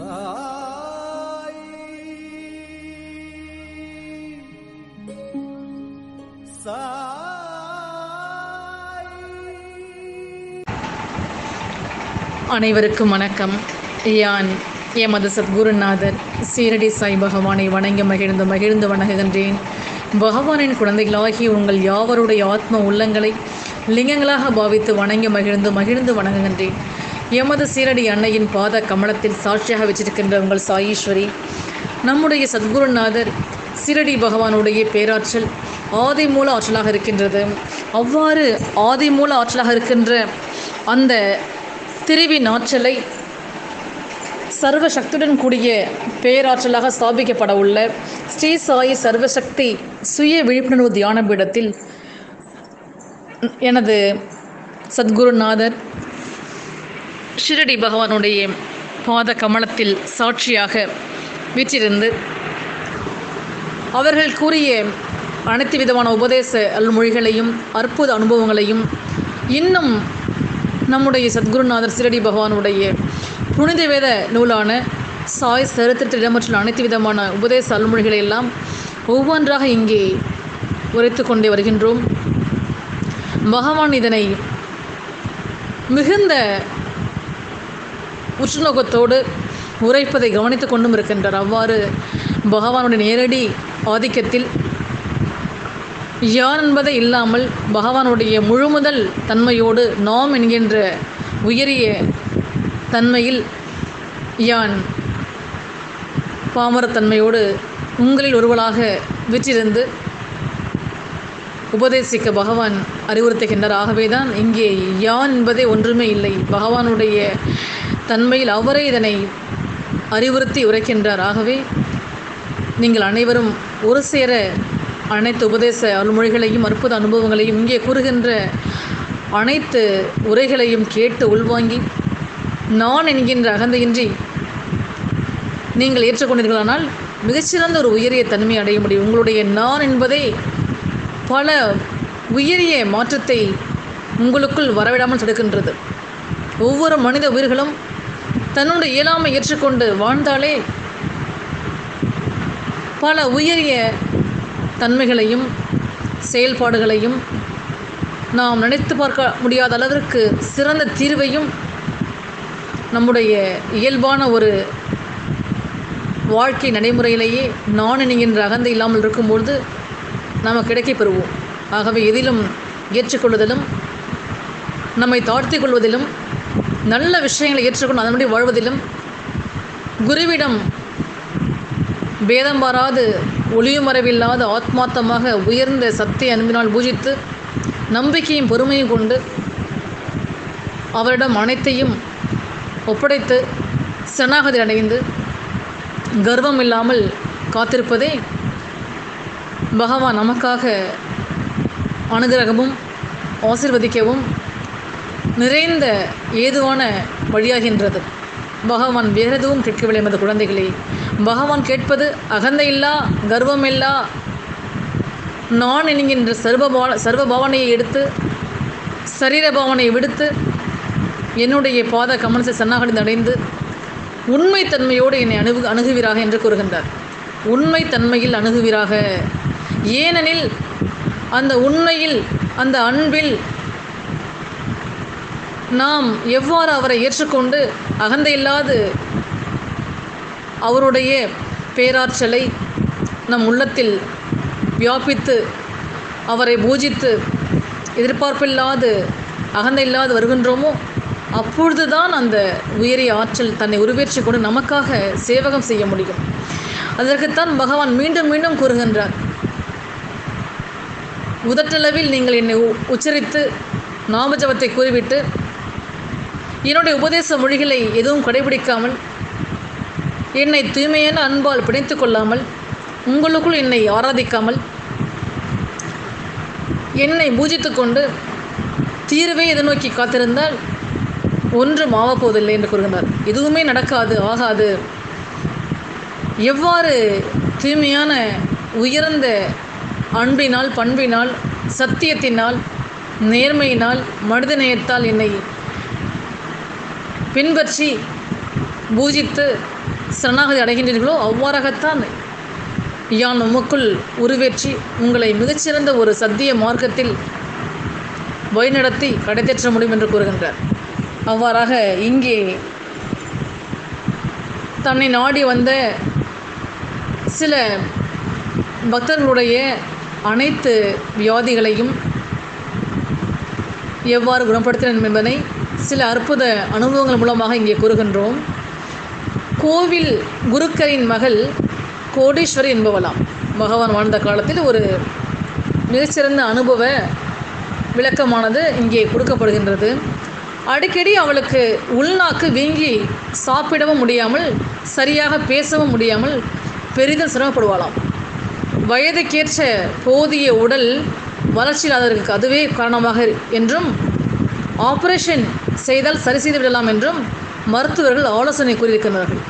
சாய். சாய். அனைவருக்கும் வணக்கம். யான் எமது சத்குருநாதர் சீரடி சாய் பகவானை வணங்கி மகிழ்ந்து மகிழ்ந்து வணங்குகின்றேன். பகவானின் குழந்தைகளாகி உங்கள் யாவருடைய ஆத்ம உள்ளங்களை லிங்கங்களாக பாவித்து வணங்கி மகிழ்ந்து மகிழ்ந்து வணங்குகின்றேன். எமது சீரடி அன்னையின் பாத கமலத்தில் சாட்சியாக வச்சிருக்கின்ற உங்கள் சாயீஸ்வரி நம்முடைய சத்குருநாதர் சீரடி பகவானுடைய பேராற்றல் ஆதி மூல ஆற்றலாக இருக்கின்றது. அவ்வாறு ஆதி மூல ஆற்றலாக இருக்கின்ற அந்த திருவின் ஆற்றலை சர்வ சக்தியுடன் கூடிய பேராற்றலாக ஸ்தாபிக்கப்பட உள்ள ஸ்ரீ சாயி சர்வசக்தி சுய விழிப்புணர்வு தியான பீடத்தில் எனது சத்குருநாதர் ஷிரடி பகவானுடைய பாத கமலத்தில் சாட்சியாக வீற்றிருந்து அவர்கள் கூறிய அனைத்து விதமான உபதேச அல்மொழிகளையும் அற்புத அனுபவங்களையும் இன்னும் நம்முடைய சத்குருநாதர் சிரடி பகவானுடைய புனித வேத நூலான சாய் சரித்திரத்தில் இடம்பெற்றுள்ள அனைத்து விதமான உபதேச அல்மொழிகளை எல்லாம் ஒவ்வொன்றாக இங்கே உரைத்து கொண்டே வருகின்றோம். பகவான் இதனை மிகுந்த உற்றுநோக்கத்தோடு உரைப்பதை கவனித்துக் கொண்டும் இருக்கின்றார் அவ்வாறு பகவானுடைய நேரடி ஆதிக்கத்தில் யான் என்பதை இல்லாமல் பகவானுடைய முழுமுதல் தன்மையோடு நாம் என்கின்ற உயரிய தன்மையில் யான் பாமரத்தன்மையோடு உங்களில் ஒருவளாக விற்றிருந்து உபதேசிக்க பகவான் அறிவுறுத்துகின்றார். ஆகவேதான் இங்கே யான் என்பதே ஒன்றுமே இல்லை. பகவானுடைய தன்மையில் அவரே இதனை அறிவுறுத்தி உரைக்கின்றார். ஆகவே நீங்கள் அனைவரும் ஒரு சேர அனைத்து உபதேச அருள்மொழிகளையும் அற்புத அனுபவங்களையும் இங்கே கூறுகின்ற அனைத்து உரைகளையும் கேட்டு உள்வாங்கி நான் என்கின்ற அகந்தையின்றி நீங்கள் ஏற்றுக்கொண்டீர்களானால் மிகச்சிறந்த ஒரு உயரிய தன்மை அடைய முடியும். உங்களுடைய நான் என்பதே பல உயரிய மாற்றத்தை உங்களுக்குள் வரவிடாமல் தடுக்கின்றது. ஒவ்வொரு மனித உயிர்களும் தன்னோட இயலாமை ஏற்றுக்கொண்டு வாழ்ந்தாலே பல உயரிய தன்மைகளையும் செயல்பாடுகளையும் நாம் நினைத்து பார்க்க முடியாத அளவிற்கு சிறந்த தீர்வையும் நம்முடைய இயல்பான ஒரு வாழ்க்கை நடைமுறையிலேயே நான் என்கின்ற அகந்தை இல்லாமல் இருக்கும்பொழுது நாம் கிடைக்கப் பெறுவோம். ஆகவே எதிலும் ஏற்றுக்கொள்வதிலும் நம்மை தாழ்த்திக் கொள்வதிலும் நல்ல விஷயங்களை ஏற்றுக்கொண்டு அதன்படி வாழ்வதிலும் குருவிடம் பேதம் பாராது ஒளியுமறைவில்லாத ஆத்மார்த்தமாக உயர்ந்த சத்திய அன்பினால் பூஜித்து நம்பிக்கையும் பொறுமையும் கொண்டு அவரிடம் அனைத்தையும் ஒப்படைத்து சனாகதி அடைந்து கர்வம் இல்லாமல் காத்திருப்பதே பகவான் நமக்காக அனுகிரகமும் ஆசிர்வதிக்கவும் நிறைந்த ஏதுவான வழியாகின்றது. பகவான் வேறு எதுவும் கேட்கவில்லை எமது குழந்தைகளே. பகவான் கேட்பது அகந்தையில்லா கர்வமில்லா. நான் என்கின்ற சர்வ பாவ சர்வ பாவனையை எடுத்து சரீர பாவனையை விடுத்து என்னுடைய பாத கமனசை சன்னாகடி அடைந்து உண்மைத்தன்மையோடு என்னை அணுகு அணுகுவீராக என்று கூறுகின்றார். உண்மைத்தன்மையில் அணுகுவீராக. ஏனெனில் அந்த உண்மையில் அந்த அன்பில் நாம் எவ்வாறு அவரை ஏற்றுக்கொண்டு அகந்தையில்லாது அவருடைய பேராற்றலை நம் உள்ளத்தில் வியாபித்து அவரை பூஜித்து எதிர்பார்ப்பில்லாது அகந்தையில்லாது வருகின்றோமோ அப்பொழுதுதான் அந்த உயரிய ஆற்றல் தன்னை உருவேற்றி கொண்டு நமக்காக சேவகம் செய்ய முடியும். அதற்குத்தான் பகவான் மீண்டும் மீண்டும் கூறுகின்றார். உதட்டளவில் நீங்கள் என்னை உ- உச்சரித்து நாமஜபத்தை கூறிவிட்டு என்னுடைய உபதேச மொழிகளை எதுவும் கடைபிடிக்காமல் என்னை தூய்மையான அன்பால் பிணைத்து கொள்ளாமல் உங்களுக்குள் என்னை ஆராதிக்காமல் என்னை பூஜித்து கொண்டு தீர்வை எதிர்நோக்கி காத்திருந்தால் ஒன்றும் ஆகப்போவதில்லை என்று கூறுகின்றார். எதுவுமே நடக்காது ஆகாது. எவ்வாறு தூய்மையான உயர்ந்த அன்பினால் பண்பினால் சத்தியத்தினால் நேர்மையினால் மனிதநேயத்தால் என்னை பின்பற்றி பூஜித்து சரணாகதி அடைகின்றீர்களோ அவ்வாறாகத்தான் யான் உமக்குள் உருவேற்றி உங்களை மிகச்சிறந்த ஒரு சத்திய மார்க்கத்தில் வழிநடத்தி கடைத்தேற்ற முடியும் என்று கூறுகின்றார். அவ்வாறாக இங்கே தன்னை நாடி வந்த சில பக்தர்களுடைய அனைத்து வியாதிகளையும் எவ்வாறு குணப்படுத்தினோம் என்பதை சில அற்புத அனுபவங்கள் மூலமாக இங்கே கூறுகின்றோம். கோவில் குருக்கரின் மகள் கோடீஸ்வரி என்பவளாம். பகவான் வாழ்ந்த காலத்தில் ஒரு மிகச்சிறந்த அனுபவ விளக்கமானது இங்கே கொடுக்கப்படுகின்றது. அடிக்கடி அவளுக்கு உள்நாக்கு வீங்கி சாப்பிடவும் முடியாமல் சரியாக பேசவும் முடியாமல் பெரிதும் சிரமப்படுவாளாம். வயதுக்கேற்ற போதிய உடல் வளர்ச்சி இல்லாதவர்களுக்கு அதுவே காரணமாக என்றும் ஆப்ரேஷன் செய்தால் சரி செய்து விடலாம் என்றும் மருத்துவர்கள் ஆலோசனை கூறியிருக்கிறார்கள்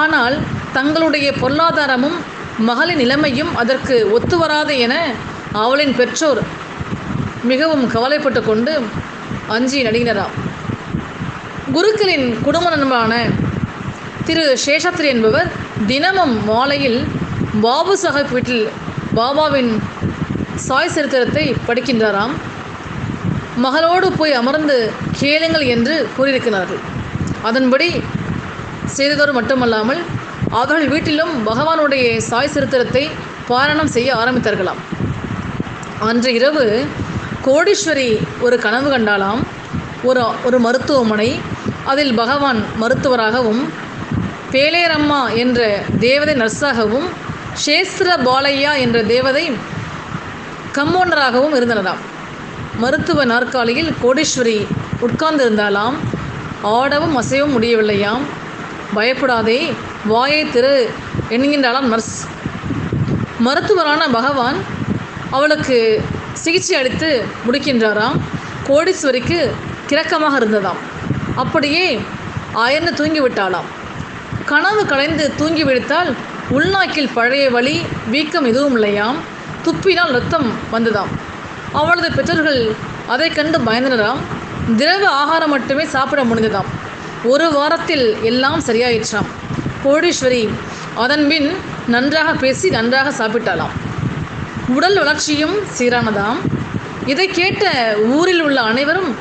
ஆனால் தங்களுடைய பொருளாதாரமும் மகளின் நிலைமையும் அதற்கு ஒத்து வராது என அவளின் பெற்றோர் மிகவும் கவலைப்பட்டு கொண்டு அஞ்சி நடிகினராம் குருக்களின் குடும்ப நண்பரான திரு சேஷாத்ரி என்பவர் தினமும் மாலையில் பாபு சாஹிப் வீட்டில் பாபாவின் சாய் சரித்திரத்தை படிக்கின்றாராம். மகளோடு போய் அமர்ந்து கேளுங்கள் என்று கூறியிருக்கிறார்கள். அதன்படி செய்ததோடு மட்டுமல்லாமல் அவர்கள் வீட்டிலும் பகவானுடைய சாய் சரித்திரத்தை பாராயணம் செய்ய ஆரம்பித்தார்களாம். அன்று இரவு கோடீஸ்வரி ஒரு கனவு கண்டாலாம் ஒரு ஒரு மருத்துவமனை அதில் பகவான் மருத்துவராகவும் பேலேரம்மா என்ற தேவதை நர்ஸாகவும் சேஸ்திர பாலையா என்ற தேவதை கம்மோனராகவும் இருந்தனராம். மருத்துவ நாற்காலியில் கோடீஸ்வரி உட்கார்ந்திருந்தாலாம் ஆடவும் அசையவும் முடியவில்லையாம். பயப்படாதே வாயை திரு என்கின்றாளாம் நர்ஸ். மருத்துவரான பகவான் அவளுக்கு சிகிச்சை அளித்து முடிக்கின்றாராம். கோடீஸ்வரிக்கு கிரக்கமாக இருந்ததாம். அப்படியே அயர்ந்து தூங்கிவிட்டாளாம். கனவு கலைந்து தூங்கி விடுத்தால் உள்நாக்கில் பழைய வலி வீக்கம் எதுவும் இல்லையாம் துப்பினால் ரத்தம் வந்ததாம். அவளது பெற்றோர்கள் அதை கண்டு பயந்தனராம். திரவ ஆகாரம் மட்டுமே சாப்பிட முடிந்ததாம். ஒரு வாரத்தில் எல்லாம் சரியாயிற்றாம். கோடீஸ்வரி அதன்பின் நன்றாக பேசி நன்றாக சாப்பிட்டாலாம் உடல் வளர்ச்சியும் சீரானதாம். இதை கேட்ட ஊரில் உள்ள அனைவரும்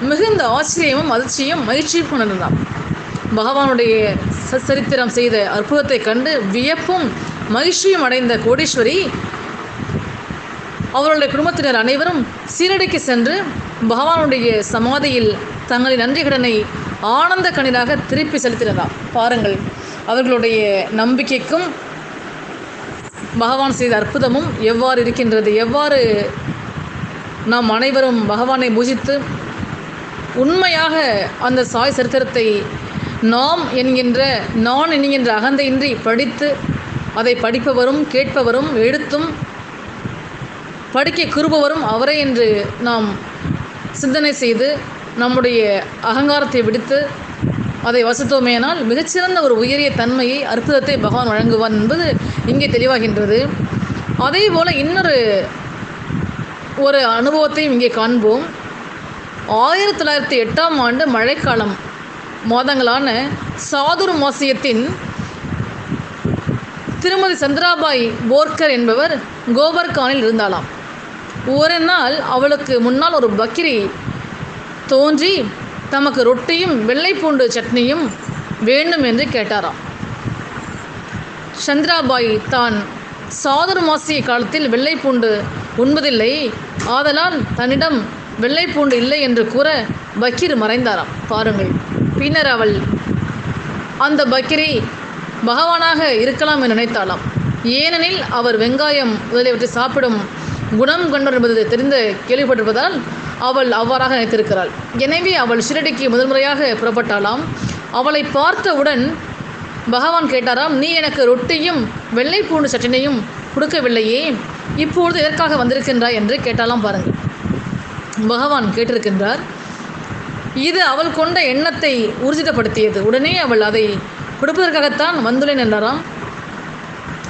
மிகுந்த ஆச்சரியமும் அதிர்ச்சியும் மகிழ்ச்சியும் கொண்டிருந்தாம். பகவானுடைய ச- சரித்திரம் செய்த அற்புதத்தை கண்டு வியப்பும் மகிழ்ச்சியும் அடைந்த கோடீஸ்வரி அவர்களுடைய குடும்பத்தினர் அனைவரும் சீரடிக்கு சென்று பகவானுடைய சமாதியில் தங்களின் நன்றி கடனை ஆனந்த கண்ணீராக திருப்பி செலுத்தினதாம். பாருங்கள் அவர்களுடைய நம்பிக்கைக்கும் பகவான் செய்த அற்புதமும் எவ்வாறு இருக்கின்றது? எவ்வாறு நாம் அனைவரும் பகவானை பூஜித்து உண்மையாக அந்த சாய் சரித்திரத்தை நாம் என்கின்ற நான் என்கின்ற அகந்தையின்றி படித்து அதை படிப்பவரும் கேட்பவரும் எழுத்தும் படிக்க கிருபவரும் அவரே என்று நாம் சிந்தனை செய்து நம்முடைய அகங்காரத்தை விடுத்து அதை வசித்தோமேனால் மிகச்சிறந்த ஒரு உயரிய தன்மையை அற்புதத்தை பகவான் வழங்குவான் என்பது இங்கே தெளிவாகின்றது. அதே போல் இன்னொரு ஒரு அனுபவத்தையும் இங்கே காண்போம். ஆயிரத்தி தொள்ளாயிரத்தி எட்டாம் ஆண்டு மழைக்காலம் மாதங்களான சாதுர் மாசியத்தின் திருமதி சந்திராபாய் போர்கர் என்பவர் கோபர்கானில் இருந்தாலாம் ஒரு நாள் அவளுக்கு முன்னால் ஒரு பக்கிரி தோன்றி தமக்கு ரொட்டியும் வெள்ளைப்பூண்டு சட்னியும் வேண்டும் என்று கேட்டாராம். சந்திராபாய் தான் சாதுர் மாசிய காலத்தில் வெள்ளைப்பூண்டு உண்பதில்லை. ஆதலால் தன்னிடம் வெள்ளைப்பூண்டு இல்லை என்று கூற பக்கீர் மறைந்தாராம். பாருங்கள் பின்னர் அவள் அந்த பக்கிரி பகவானாக இருக்கலாம் என நினைத்தாளாம். ஏனெனில் அவர் வெங்காயம் முதலியவற்றை சாப்பிடும் குணம் கொண்டவர் என்பது தெரிந்து கேள்விப்பட்டிருப்பதால் அவள் அவ்வாறாக நினைத்திருக்கிறாள். எனவே அவள் ஷிரடிக்கு முதன்முறையாக புறப்பட்டாலாம் அவளை பார்த்தவுடன் பகவான் கேட்டாராம் நீ எனக்கு ரொட்டியும் வெள்ளை பூண்டு சட்டினையும் கொடுக்கவில்லையே இப்பொழுது எதற்காக வந்திருக்கின்றாய்? என்று கேட்டாலாம் பாருங்கள். பகவான் கேட்டிருக்கின்றார் இது அவள் கொண்ட எண்ணத்தை ஊர்ஜிதப்படுத்தியது உடனே அவள் அதை கொடுப்பதற்காகத்தான் வந்துள்ளேன் என்றாராம்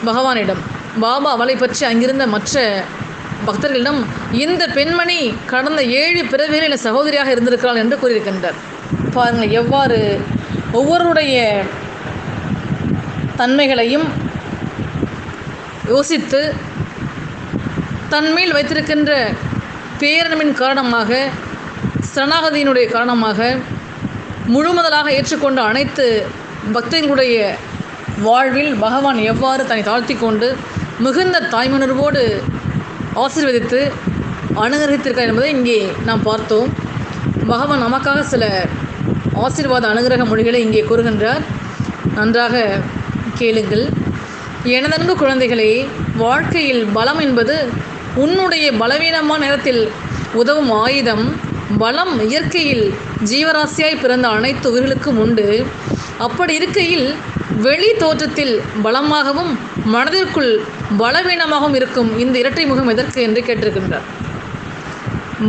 பகவானிடம். பாபா அவளை பற்றி அங்கிருந்த மற்ற பக்தர்களிடம் இந்த பெண்மணி கடந்த ஏழு பிறவிகளில் சகோதரியாக இருந்திருக்கிறாள் என்று கூறியிருக்கின்றார். பாருங்கள் எவ்வாறு ஒவ்வொருடைய தன்மைகளையும் யோசித்து தன்மேல் வைத்திருக்கின்ற பேரன்பின் காரணமாக சரணாகதியினுடைய காரணமாக முழுமுதலாக ஏற்றுக்கொண்ட அனைத்து பக்தர்களுடைய வாழ்வில் பகவான் எவ்வாறு தன்னை தாழ்த்தி கொண்டு மிகுந்த தாய்மணர்வோடு ஆசீர்வதித்து அனுகிரகித்திருக்கார் என்பதை இங்கே நாம் பார்த்தோம். பகவான் நமக்காக சில ஆசீர்வாத அனுகிரக மொழிகளை இங்கே கூறுகின்றார். நன்றாக கேளுங்கள். எனதன்பு குழந்தைகளே வாழ்க்கையில் பலம் என்பது உன்னுடைய பலவீனமான நேரத்தில் உதவும் ஆயுதம். பலம் இயற்கையில் ஜீவராசியாய் பிறந்த அனைத்து உயிர்களுக்கும் உண்டு. அப்படி இருக்கையில் வெளி தோற்றத்தில் பலமாகவும் மனதிற்குள் பலவீனமாகவும் இருக்கும் இந்த இரட்டை முகம் எதற்கு என்று கேட்டிருக்கின்றார்.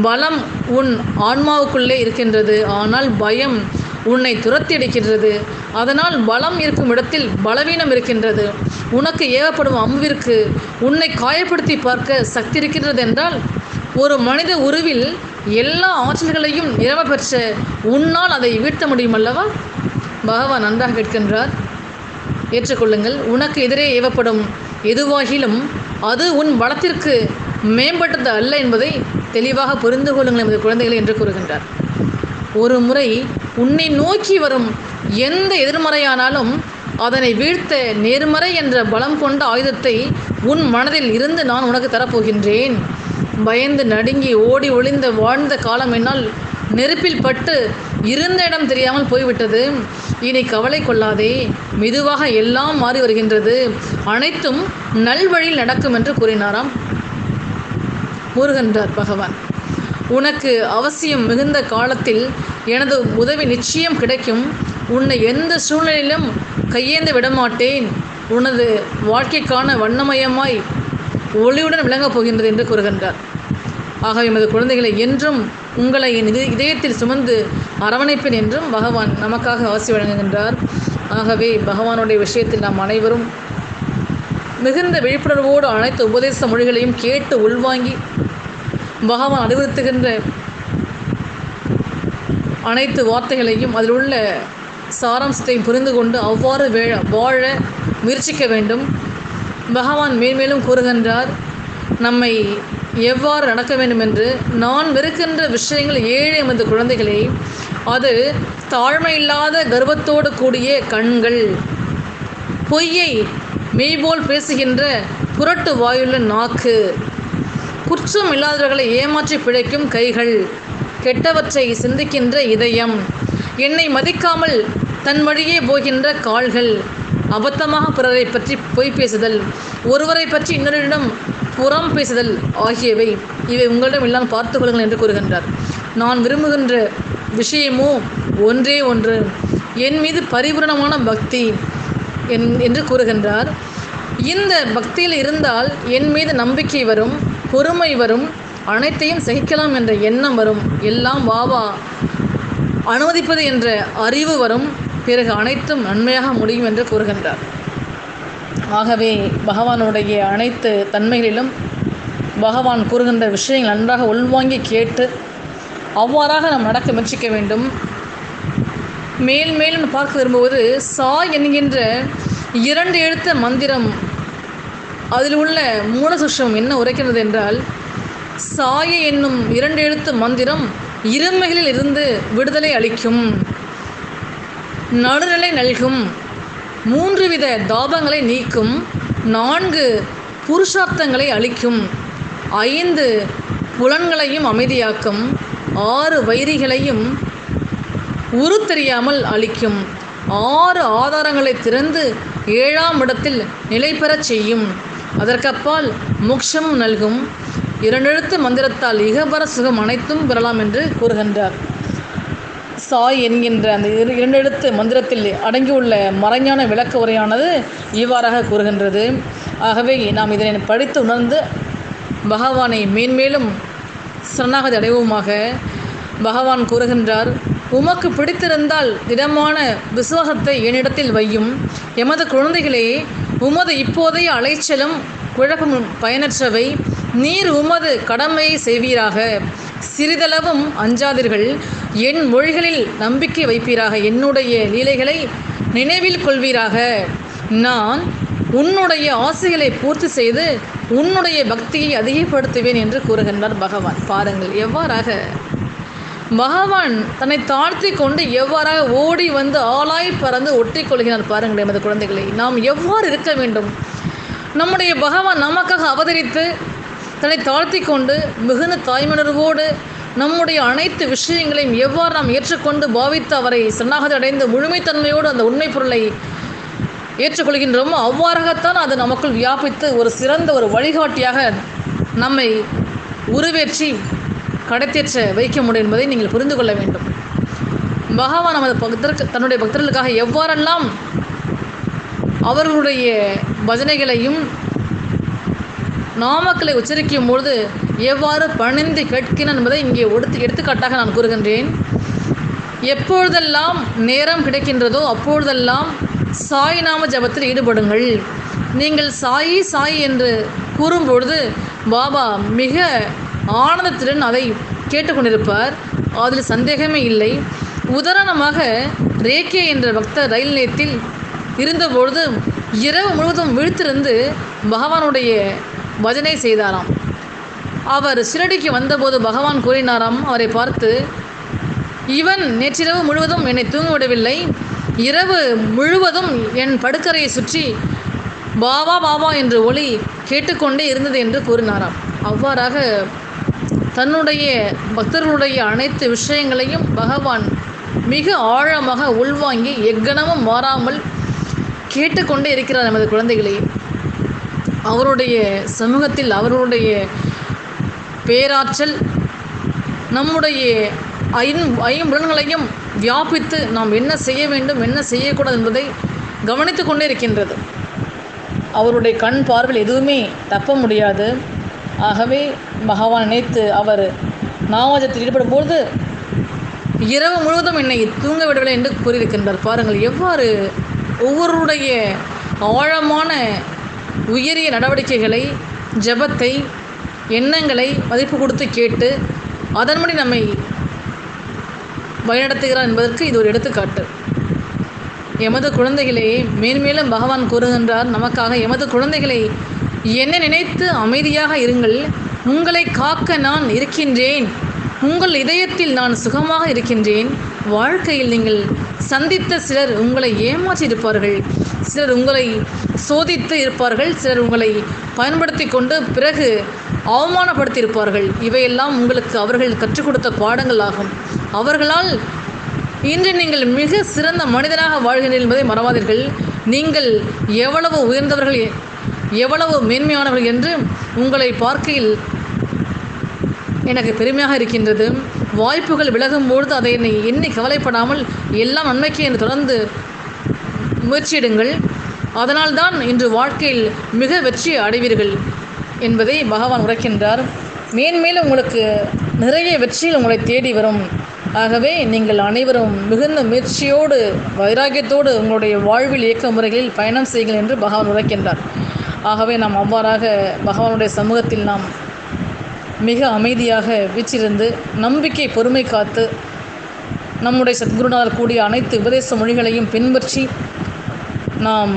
பலம் உன் ஆன்மாவுக்குள்ளே இருக்கின்றது ஆனால் பயம் உன்னை துரத்தி அடிக்கின்றது அதனால் பலம் இருக்கும் இடத்தில் பலவீனம் இருக்கின்றது. உனக்கு ஏவப்படும் அம்புவிற்கு உன்னை காயப்படுத்தி பார்க்க சக்தி இருக்கின்றது என்றால் ஒரு மனித உருவில் எல்லா ஆற்றல்களையும் இரவ பெற்ற உன்னால் அதை வீழ்த்த முடியும் அல்லவா? பகவான் நன்றாக கேட்கின்றார். ஏற்றுக்கொள்ளுங்கள். உனக்கு எதிரே ஏவப்படும் எதுவாகிலும் அது உன் பலத்திற்கு மேம்பட்டது அல்ல என்பதை தெளிவாக புரிந்து கொள்ளுங்கள் எமது குழந்தைகளை என்று கூறுகின்றார். ஒரு முறை உன்னை நோக்கி வரும் எந்த எதிர்மறையானாலும் அதனை வீழ்த்த நேர்மறை என்ற பலம் கொண்ட ஆயுதத்தை உன் மனதில் இருந்து நான் உனக்கு தரப்போகின்றேன். பயந்து நடுங்கி ஓடி ஒளிந்த வாழ்ந்த காலம் என்னால் நெருப்பில் பட்டு இருந்த இடம் தெரியாமல் போய்விட்டது. இனி கவலை கொள்ளாதே. மெதுவாக எல்லாம் மாறி வருகின்றது. அனைத்தும் நல்வழியில் நடக்கும் என்று கூறினாராம் கூறுகின்றார் பகவான். உனக்கு அவசியம் மிகுந்த காலத்தில் எனது உதவி நிச்சயம் கிடைக்கும். உன்னை எந்த சூழ்நிலையிலும் கையேந்து விடமாட்டேன். உனது வாழ்க்கைக்கான வண்ணமயமாய் ஒளியுடன் விளங்கப் போகின்றது என்று கூறுகின்றார். ஆகவே எமது குழந்தைகளை என்றும் உங்களை என் இது இதயத்தில் சுமந்து அரவணைப்பேன் என்றும் பகவான் நமக்காக ஆசி வழங்குகின்றார். ஆகவே பகவானுடைய விஷயத்தில் நாம் அனைவரும் மிகுந்த விழிப்புணர்வோடு அனைத்து உபதேச மொழிகளையும் கேட்டு உள்வாங்கி பகவான் அறிவுறுத்துகின்ற அனைத்து வார்த்தைகளையும் அதில் உள்ள சாராம்சத்தையும் புரிந்து கொண்டு அவ்வாறு வேழ வாழ முயற்சிக்க வேண்டும். பகவான் மேன்மேலும் கூறுகின்றார் நம்மை எவ்வாறு நடக்க வேண்டும் என்று நான் வெறுக்கின்ற விஷயங்கள் ஏழை எமது குழந்தைகளே அது தாழ்மையில்லாத கர்வத்தோடு கூடிய கண்கள். பொய்யை மெய்போல் பேசுகின்ற புரட்டு வாயுள்ள நாக்கு. குற்றம் இல்லாதவர்களை ஏமாற்றி பிழைக்கும் கைகள். கெட்டவற்றை சிந்திக்கின்ற இதயம். என்னை மதிக்காமல் தன் வழியே போகின்ற கால்கள். அபத்தமாக பிறரை பற்றி பொய் பேசுதல். ஒருவரை பற்றி இன்னொருடம் புறம் பேசுதல் ஆகியவை இவை உங்களிடம் இல்லாமல் பார்த்து கொள்ளுங்கள் என்று கூறுகின்றார். நான் விரும்புகின்ற விஷயமோ ஒன்றே ஒன்று. என் மீது பரிபூரணமான பக்தி என் என்று கூறுகின்றார். இந்த பக்தியில் இருந்தால் என் மீது நம்பிக்கை வரும் பொறுமை வரும் அனைத்தையும் சகிக்கலாம் என்ற எண்ணம் வரும். எல்லாம் வாவா அனுமதிப்பது என்ற அறிவு வரும். பிறகு அனைத்தும் நன்மையாக முடியும் என்று கூறுகின்றார். ஆகவே பகவானுடைய அனைத்து தன்மைகளிலும் பகவான் கூறுகின்ற விஷயங்கள் நன்றாக உள்வாங்கி கேட்டு அவ்வாறாக நாம் நடக்க முயற்சிக்க வேண்டும். மேல் மேலும் பார்க்க விரும்புவது சா என்கின்ற இரண்டு எழுத்த மந்திரம். அதில் உள்ள மூலசுஷம் என்ன உரைக்கிறது என்றால் சாய என்னும் இரண்டு எழுத்து மந்திரம் இருமைகளில் இருந்து விடுதலை அளிக்கும். நடுநிலை நல்கும். மூன்று வித தாபங்களை நீக்கும் நான்கு புருஷார்த்தங்களை அளிக்கும் ஐந்து புலன்களையும் அமைதியாக்கும் ஆறு வைரிகளையும் உரு தெரியாமல் அளிக்கும் ஆறு ஆதாரங்களை திறந்து ஏழாம் இடத்தில் நிலை பெறச் செய்யும். அதற்கப்பால் முக்ஷம் நல்கும். இரண்டெழுத்து மந்திரத்தால் இகபர சுகம் அனைத்தும் பெறலாம் என்று கூறுகின்றார். சாய் என்கின்ற அந்த இரு இரண்டெழுத்து மந்திரத்தில் அடங்கியுள்ள மறைஞான விளக்க உரையானது இவ்வாறாக கூறுகின்றது. ஆகவே நாம் இதனை படித்து உணர்ந்து பகவானை மேன்மேலும் சரணாகதி அடைவோமாக. பகவான் கூறுகின்றார் உமக்கு பிடித்திருந்தால் திடமான விசுவாசத்தை என்னிடத்தில் வையும். எமது குழந்தைகளே உமது இப்போதைய அலைச்சலும் குழப்பமும் பயனற்றவை. நீர் உமது கடமையை செய்வீராக. சிறிதளவும் அஞ்சாதீர்கள். என் மொழிகளில் நம்பிக்கை வைப்பீராக. என்னுடைய லீலைகளை நினைவில் கொள்வீராக. நான் உன்னுடைய ஆசைகளை பூர்த்தி செய்து உன்னுடைய பக்தியை அதிகப்படுத்துவேன் என்று கூறுகின்றார் பகவான். பாருங்கள் எவ்வாறாக? பகவான் தன்னை தாழ்த்தி கொண்டு எவ்வாறாக ஓடி வந்து ஆளாய் பறந்து ஒட்டி கொள்கிறார் பாருங்கள் எமது குழந்தைகளை. நாம் எவ்வாறு இருக்க வேண்டும்? நம்முடைய பகவான் நமக்காக அவதரித்து தன்னை தாழ்த்தி கொண்டு மிகுந்த தாய்மணர்வோடு நம்முடைய அனைத்து விஷயங்களையும் எவ்வாறு நாம் ஏற்றுக்கொண்டு பாவித்து அவரை சன்னாகதி அடைந்து முழுமைத்தன்மையோடு அந்த உண்மை பொருளை ஏற்றுக்கொள்கின்றோமோ அவ்வாறாகத்தான் அது நமக்குள் வியாபித்து ஒரு சிறந்த ஒரு வழிகாட்டியாக நம்மை உருவேற்றி கடத்தேற்ற வைக்க முடியும் என்பதை நீங்கள் புரிந்து கொள்ள வேண்டும். பகவான் நமது பக்தருக்கு தன்னுடைய பக்தர்களுக்காக எவ்வாறெல்லாம் அவர்களுடைய பஜனைகளையும் நாமக்கலை உச்சரிக்கும் பொழுது எவ்வாறு பணிந்து கேட்கிறேன் என்பதை இங்கே எடுத்து எடுத்துக்காட்டாக நான் கூறுகின்றேன். எப்பொழுதெல்லாம் நேரம் கிடைக்கின்றதோ அப்பொழுதெல்லாம் சாய் நாம ஜபத்தில் ஈடுபடுங்கள். நீங்கள் சாயி சாய் என்று கூறும்பொழுது பாபா மிக ஆனந்தத்துடன் அதை கேட்டுக்கொண்டிருப்பார். அதில் சந்தேகமே இல்லை. உதாரணமாக ரேகே என்ற பக்தர் ரயில் நிலையத்தில் இருந்தபொழுது இரவு முழுவதும் விழித்திருந்து பகவானுடைய பஜனை செய்தாராம். அவர் சிரடிக்கு வந்தபோது பகவான் கூறினாராம் அவரை பார்த்து இவன் நேற்றிரவு முழுவதும் என்னை தூங்கிவிடவில்லை. இரவு முழுவதும் என் படுக்கரையை சுற்றி பாவா பாவா என்று ஒளி கேட்டுக்கொண்டே இருந்தது என்று கூறினாராம். அவ்வாறாக தன்னுடைய பக்தர்களுடைய அனைத்து விஷயங்களையும் பகவான் மிக ஆழமாக உள்வாங்கி எக்கணமும் மாறாமல் கேட்டுக்கொண்டே இருக்கிறார் நமது குழந்தைகளை. அவருடைய சமூகத்தில் அவருடைய பேராற்றல் நம்முடைய ஐம் ஐம்புலன்களையும் வியாபித்து நாம் என்ன செய்ய வேண்டும் என்ன செய்யக்கூடாது என்பதை கவனித்து கொண்டே இருக்கின்றது. அவருடைய கண் பார்வையில் எதுவுமே தப்ப முடியாது. ஆகவே பகவான் நினைத்து அவர் நாமஜத்தில் ஈடுபடும்போது இரவு முழுவதும் என்னை தூங்க விடவில்லை என்று கூறியிருக்கின்றார். பாருங்கள் எவ்வாறு ஒவ்வொருடைய ஆழமான உயரிய நடவடிக்கைகளை ஜெபத்தை எண்ணங்களை மதிப்பு கொடுத்து கேட்டு அதன்படி நம்மை வழிநடத்துகிறார் என்பதற்கு இது ஒரு எடுத்துக்காட்டு. எமது குழந்தைகளே மேன்மேலும் பகவான் கூறுகின்றார் நமக்காக எமது குழந்தைகளை என்ன நினைத்து அமைதியாக இருங்கள். உங்களை காக்க நான் இருக்கின்றேன். உங்கள் இதயத்தில் நான் சுகமாக இருக்கின்றேன். வாழ்க்கையில் நீங்கள் சந்தித்த சிலர் உங்களை ஏமாற்றி இருப்பார்கள் சிலர் உங்களை சோதித்து இருப்பார்கள். சிலர் உங்களை பயன்படுத்தி கொண்டு பிறகு அவமானப்படுத்தி இருப்பார்கள் இவையெல்லாம் உங்களுக்கு அவர்கள் கற்றுக் கொடுத்த பாடங்கள் ஆகும். அவர்களால் இன்று நீங்கள் மிக சிறந்த மனிதனாக வாழ்கிறீர்கள் என்பதை மறவாதீர்கள். நீங்கள் எவ்வளவு உயர்ந்தவர்கள் எவ்வளவு மேன்மையானவர்கள் என்று உங்களை பார்க்கையில் எனக்கு பெருமையாக இருக்கின்றது. வாய்ப்புகள் விலகும் பொழுது அதை என்னை எண்ணி கவலைப்படாமல் எல்லாம் நன்மைக்கு என்று தொடர்ந்து முயற்சியிடுங்கள். அதனால்தான் இன்று வாழ்க்கையில் மிக வெற்றி அடைவீர்கள் என்பதை பகவான் உரைக்கின்றார். மேன்மேலும் உங்களுக்கு நிறைய வெற்றியில் உங்களை தேடி வரும். ஆகவே நீங்கள் அனைவரும் மிகுந்த முயற்சியோடு வைராக்கியத்தோடு உங்களுடைய வாழ்வில் இயக்க முறைகளில் பயணம் செய்யுங்கள் என்று பகவான் உரைக்கின்றார். ஆகவே நாம் அவ்வாறாக பகவானுடைய சமூகத்தில் நாம் மிக அமைதியாக வீச்சிருந்து நம்பிக்கை பொறுமை காத்து நம்முடைய சத்குருநாதர் கூடிய அனைத்து உபதேச மொழிகளையும் பின்பற்றி நாம்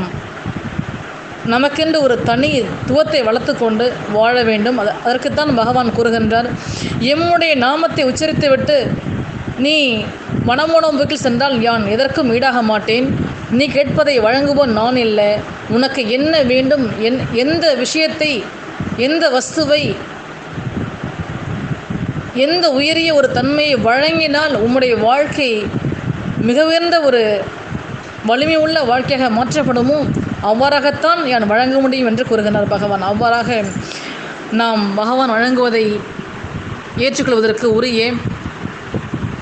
நமக்கென்று ஒரு தனி துவத்தை வளர்த்து கொண்டு வாழ வேண்டும். அது அதற்குத்தான் பகவான் கூறுகின்றார். எம்முடைய நாமத்தை உச்சரித்து விட்டு நீ மனமோனம்புக்கில் சென்றால் யான் எதற்கும் ஈடாக மாட்டேன். நீ கேட்பதை வழங்குவோன் நான் இல்லை. உனக்கு என்ன வேண்டும்? என் எந்த விஷயத்தை எந்த வஸ்துவை எந்த உயரிய ஒரு தன்மையை வழங்கினால் உம்முடைய வாழ்க்கை மிக உயர்ந்த ஒரு வலிமை உள்ள வாழ்க்கையாக மாற்றப்படுமோ? அவ்வாறாகத்தான் நான் வழங்க முடியும் என்று கூறுகிறார் பகவான். அவ்வாறாக நாம் பகவான் வழங்குவதை ஏற்றுக்கொள்வதற்கு உரிய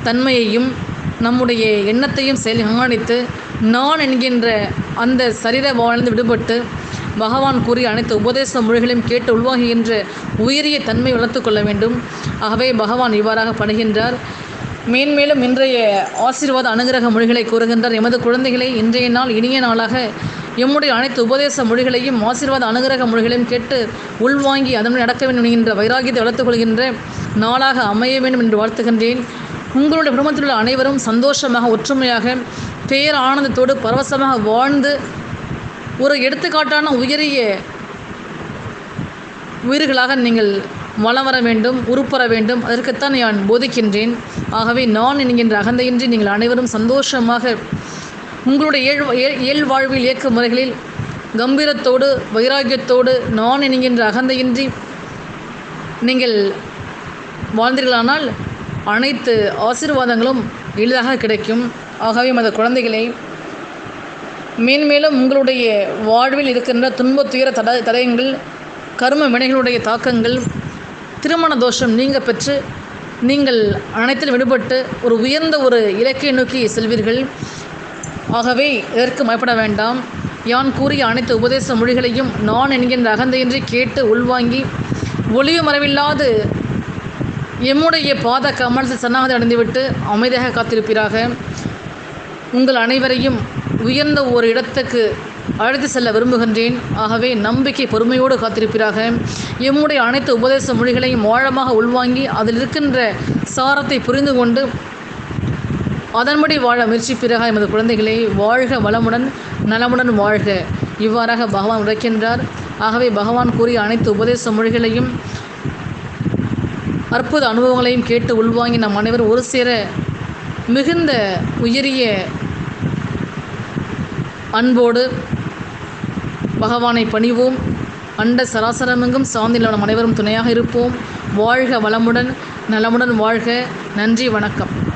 தன்மையையும் நம்முடைய எண்ணத்தையும் செயல் கண்காணித்து நான் என்கின்ற அந்த சரீர வாழ்ந்து விடுபட்டு பகவான் கூறிய அனைத்து உபதேச மொழிகளையும் கேட்டு உள்வாங்குகின்ற உயரிய தன்மை வளர்த்து கொள்ள வேண்டும். ஆகவே பகவான் இவ்வாறாக படுகின்றார் மேன்மேலும் இன்றைய ஆசீர்வாத அனுகிரக மொழிகளை கூறுகின்றார். எமது குழந்தைகளை இன்றைய நாள் இனிய நாளாக எம்முடைய அனைத்து உபதேச மொழிகளையும் ஆசீர்வாத அனுகிரக மொழிகளையும் கேட்டு உள்வாங்கி அதனுடன் நடக்க வேண்டும் என்கின்ற வைராகியத்தை வளர்த்துக் கொள்கின்ற நாளாக அமைய வேண்டும் என்று வாழ்த்துகின்றேன். உங்களுடைய குடும்பத்தில் உள்ள அனைவரும் சந்தோஷமாக ஒற்றுமையாக பேர் ஆனந்தத்தோடு பரவசமாக வாழ்ந்து ஒரு எடுத்துக்காட்டான உயரிய உயிர்களாக நீங்கள் வளம் வர வேண்டும் உருப்பெற வேண்டும். அதற்குத்தான் நான் போதிக்கின்றேன். ஆகவே நான் என்கின்ற அகந்தையின்றி நீங்கள் அனைவரும் சந்தோஷமாக உங்களுடைய ஏழ் ஏழ் இயல் வாழ்வில் இயக்க முறைகளில் கம்பீரத்தோடு வைராக்கியத்தோடு நான் என்கின்ற அகந்தையின்றி நீங்கள் வாழ்ந்தீர்களானால் அனைத்து ஆசீர்வாதங்களும் எளிதாக கிடைக்கும். ஆகவே மத குழந்தைகளை மேன்மேலும் உங்களுடைய வாழ்வில் இருக்கின்ற துன்ப துயர தட தடயங்கள் கரும வினைகளுடைய தாக்கங்கள் திருமண தோஷம் நீங்க பெற்று நீங்கள் அனைத்திலும் விடுபட்டு ஒரு உயர்ந்த ஒரு இலக்கை நோக்கி செல்வீர்கள். ஆகவே இதற்கு பயப்பட வேண்டாம். யான் கூறிய அனைத்து உபதேச மொழிகளையும் நான் என்கின்ற அகந்தையின்றி கேட்டு உள்வாங்கி ஒளிவு மறைவில்லாது எம்முடைய பாத கமல் சன்னாகத்தை அடைந்துவிட்டு அமைதியாக காத்திருப்பீராக. உங்கள் அனைவரையும் உயர்ந்த ஒரு இடத்துக்கு அழைத்து செல்ல விரும்புகின்றேன். ஆகவே நம்பிக்கை பொறுமையோடு காத்திருப்பீராக. எம்முடைய அனைத்து உபதேச மொழிகளையும் ஆழமாக உள்வாங்கி அதில் இருக்கின்ற சாரத்தை புரிந்து கொண்டு அதன்படி வாழ முயற்சிப்பீராக எமது குழந்தைகளை. வாழ்க வளமுடன் நலமுடன் வாழ்க. இவ்வாறாக பகவான் உரைக்கின்றார். ஆகவே பகவான் கூறிய அனைத்து உபதேச மொழிகளையும் அற்புத அனுபவங்களையும் கேட்டு உள்வாங்கி நம் அனைவரும் ஒரு சேர மிகுந்த உயரிய அன்போடு பகவானை பணிவோம். அண்ட சராசரமெங்கும் சாந்தி நம் அனைவரும் துணையாக இருப்போம். வாழ்க வளமுடன் நலமுடன் வாழ்க. நன்றி வணக்கம்.